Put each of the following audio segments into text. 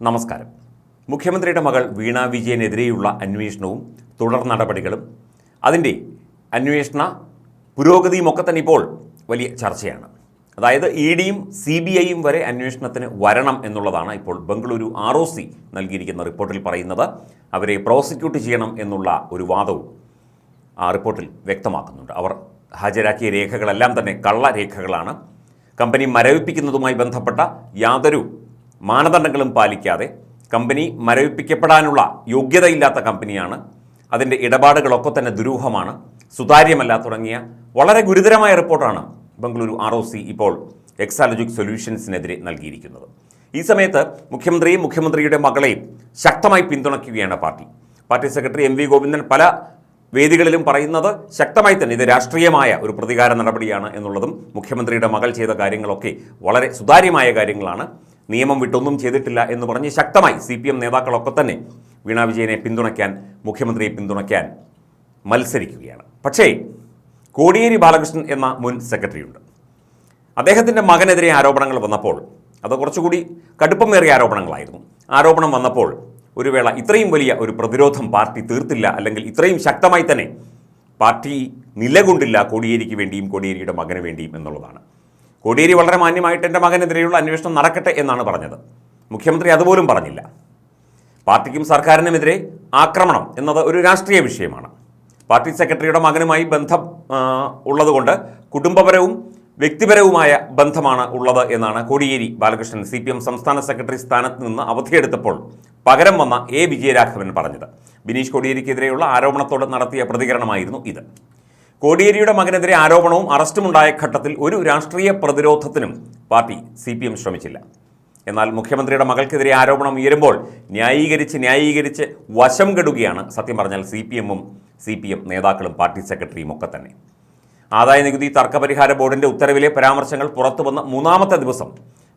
നമസ്കാരം. മുഖ്യമന്ത്രിയുടെ മകൾ വീണ വിജയനെതിരെയുള്ള അന്വേഷണവും തുടർ നടപടികളും അതിന്റെ അന്വേഷണ പുരോഗതിയുമൊക്കെ തന്നെ ഇപ്പോൾ വലിയ ചർച്ചയാണ്. അതായത് ഇ ഡിയും സി ബി ഐയും വരെ അന്വേഷണത്തിന് വരണം എന്നുള്ളതാണ് ഇപ്പോൾ ബംഗളൂരു ആർ ഒ സി നൽകിയിരിക്കുന്ന റിപ്പോർട്ടിൽ പറയുന്നത്. അവരെ പ്രോസിക്യൂട്ട് ചെയ്യണം എന്നുള്ള ഒരു വാദവും ആ റിപ്പോർട്ടിൽ വ്യക്തമാക്കുന്നുണ്ട്. അവർ ഹാജരാക്കിയ രേഖകളെല്ലാം തന്നെ കള്ള രേഖകളാണ് കമ്പനി മരവിപ്പിക്കുന്നതുമായി ബന്ധപ്പെട്ട യാതൊരു മാനദണ്ഡങ്ങളും പാലിക്കാതെ കമ്പനി മരവിപ്പിക്കപ്പെടാനുള്ള യോഗ്യതയില്ലാത്ത കമ്പനിയാണ്. അതിന്റെ ഇടപാടുകളൊക്കെ തന്നെ ദുരൂഹമാണ്. സുതാര്യമല്ല തുടങ്ങിയ വളരെ ഗുരുതരമായ റിപ്പോർട്ടാണ് ബംഗളൂരു ആർ ഒ സി ഇപ്പോൾ എക്സാലജിക് സൊല്യൂഷൻസിനെതിരെ നൽകിയിരിക്കുന്നത്. ഈ സമയത്ത് മുഖ്യമന്ത്രിയും മുഖ്യമന്ത്രിയുടെ മകളെയും ശക്തമായി പിന്തുണയ്ക്കുകയാണ് party. Party secretary M V Govindan പല വേദികളിലും പറയുന്നത് ശക്തമായി തന്നെ ഇത് രാഷ്ട്രീയമായ ഒരു പ്രതികാര നടപടിയാണ് എന്നുള്ളതും മുഖ്യമന്ത്രിയുടെ മകൾ ചെയ്ത കാര്യങ്ങളൊക്കെ വളരെ സുതാര്യമായ കാര്യങ്ങളാണ്. നിയമം വിട്ടൊന്നും ചെയ്തിട്ടില്ല എന്ന് പറഞ്ഞ് ശക്തമായി സി പി എം നേതാക്കളൊക്കെ തന്നെ വീണ വിജയനെ പിന്തുണയ്ക്കാൻ മുഖ്യമന്ത്രിയെ പിന്തുണയ്ക്കാൻ മത്സരിക്കുകയാണ്. പക്ഷേ കോടിയേരി ബാലകൃഷ്ണൻ എന്ന മുൻ സെക്രട്ടറിയുണ്ട്. അദ്ദേഹത്തിന്റെ മകനെതിരെ ആരോപണങ്ങൾ വന്നപ്പോൾ അത് കുറച്ചുകൂടി കടുപ്പമേറിയ ആരോപണങ്ങളായിരുന്നു. ആരോപണം വന്നപ്പോൾ ഒരു വേള ഇത്രയും വലിയ ഒരു പ്രതിരോധം പാർട്ടി തീർത്തില്ല അല്ലെങ്കിൽ ഇത്രയും ശക്തമായി തന്നെ പാർട്ടി നിലകൊണ്ടില്ല കോടിയേരിക്ക് വേണ്ടിയും കോടിയേരിയുടെ മകന് വേണ്ടിയും എന്നുള്ളതാണ്. കോടിയേരി വളരെ മാന്യമായിട്ട് എന്റെ മകനെതിരെയുള്ള അന്വേഷണം നടക്കട്ടെ എന്നാണ് പറഞ്ഞത്. മുഖ്യമന്ത്രി അതുപോലും പറഞ്ഞില്ല. പാർട്ടിക്കും സർക്കാരിനുമെതിരെ ആക്രമണം എന്നത് ഒരു രാഷ്ട്രീയ വിഷയമാണ്. പാർട്ടി സെക്രട്ടറിയുടെ മകനുമായി ബന്ധം ഉള്ളതുകൊണ്ട് കുടുംബപരവും വ്യക്തിപരവുമായ ബന്ധമാണ് ഉള്ളത് എന്നാണ് Kodiyeri Balakrishnan C P M സംസ്ഥാന സെക്രട്ടറി സ്ഥാനത്ത് നിന്ന് അവധിയെടുത്തപ്പോൾ പകരം വന്ന എ. വിജയരാഘവൻ പറഞ്ഞത്. ബിനീഷ് കോടിയേരിക്കെതിരെയുള്ള ആരോപണത്തോട് നടത്തിയ പ്രതികരണമായിരുന്നു ഇത്. കോടിയേരിയുടെ മകനെതിരെ ആരോപണവും അറസ്റ്റുമുണ്ടായ ഘട്ടത്തിൽ ഒരു രാഷ്ട്രീയ പ്രതിരോധത്തിനും പാർട്ടി സി പി എം ശ്രമിച്ചില്ല. എന്നാൽ മുഖ്യമന്ത്രിയുടെ മകൾക്കെതിരെ ആരോപണം ഉയരുമ്പോൾ ന്യായീകരിച്ച് ന്യായീകരിച്ച് വശം കെടുകയാണ് സത്യം പറഞ്ഞാൽ സി പി എമ്മും സി പി എം നേതാക്കളും പാർട്ടി സെക്രട്ടറിയും ഒക്കെ തന്നെ. ആദായ നികുതി തർക്കപരിഹാര ബോർഡിന്റെ ഉത്തരവിലെ പരാമർശങ്ങൾ പുറത്തു വന്ന മൂന്നാമത്തെ ദിവസം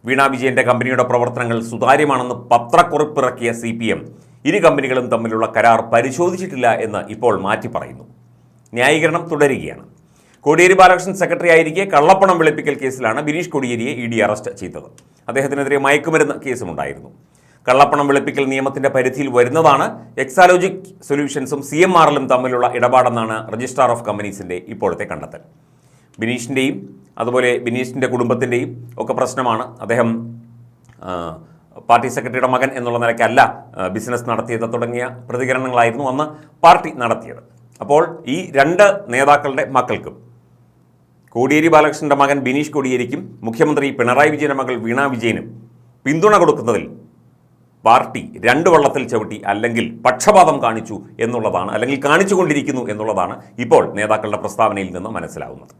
വീണ വിജയന്റെ കമ്പനിയുടെ പ്രവർത്തനങ്ങൾ സുതാര്യമാണെന്ന് പത്രക്കുറിപ്പിറക്കിയ സി പി എം ഇരു കമ്പനികളും തമ്മിലുള്ള കരാർ പരിശോധിച്ചിട്ടില്ല എന്ന് ഇപ്പോൾ മാറ്റി പറയുന്നു. ന്യായീകരണം തുടരുകയാണ്. കോടിയേരി ബാലകൃഷ്ണൻ സെക്രട്ടറി ആയിരിക്കെ കള്ളപ്പണം വെളുപ്പിക്കൽ കേസിലാണ് ബിനീഷ് കോടിയേരിയെ ഇ ഡി അറസ്റ്റ് ചെയ്തത്. അദ്ദേഹത്തിനെതിരെ മയക്കുമരുന്ന് കേസുമുണ്ടായിരുന്നു. കള്ളപ്പണം വെളുപ്പിക്കൽ നിയമത്തിന്റെ പരിധിയിൽ വരുന്നതാണ് എക്സാലോജിക് സൊല്യൂഷൻസും സി എം ആറിലും തമ്മിലുള്ള ഇടപാടെന്നാണ് രജിസ്ട്രാർ ഓഫ് കമ്പനീസിന്റെ ഇപ്പോഴത്തെ കണ്ടെത്തൽ. ബിനീഷിന്റെയും അതുപോലെ ബിനീഷിന്റെ കുടുംബത്തിന്റെയും ഒക്കെ പ്രശ്നമാണ്. അദ്ദേഹം പാർട്ടി സെക്രട്ടറിയുടെ മകൻ എന്നുള്ള നിലയ്ക്കല്ല ബിസിനസ് നടത്തിയത് തുടങ്ങിയ പ്രതികരണങ്ങളായിരുന്നു അന്ന് പാർട്ടി നടത്തിയത്. അപ്പോൾ ഈ രണ്ട് നേതാക്കളുടെ മക്കൾക്കും. കോടിയേരി ബാലകൃഷ്ണന്റെ മകൻ ബിനീഷ് കോടിയേരിക്കും മുഖ്യമന്ത്രി പിണറായി വിജയന്റെ മകൾ വീണ വിജയനും പിന്തുണ കൊടുക്കുന്നതിൽ പാർട്ടി രണ്ട് വള്ളത്തിൽ ചവിട്ടി അല്ലെങ്കിൽ പക്ഷപാതം കാണിച്ചു എന്നുള്ളതാണ് അല്ലെങ്കിൽ കാണിച്ചുകൊണ്ടിരിക്കുന്നു എന്നുള്ളതാണ് ഇപ്പോൾ നേതാക്കളുടെ പ്രസ്താവനയിൽ നിന്ന് മനസ്സിലാവുന്നത്.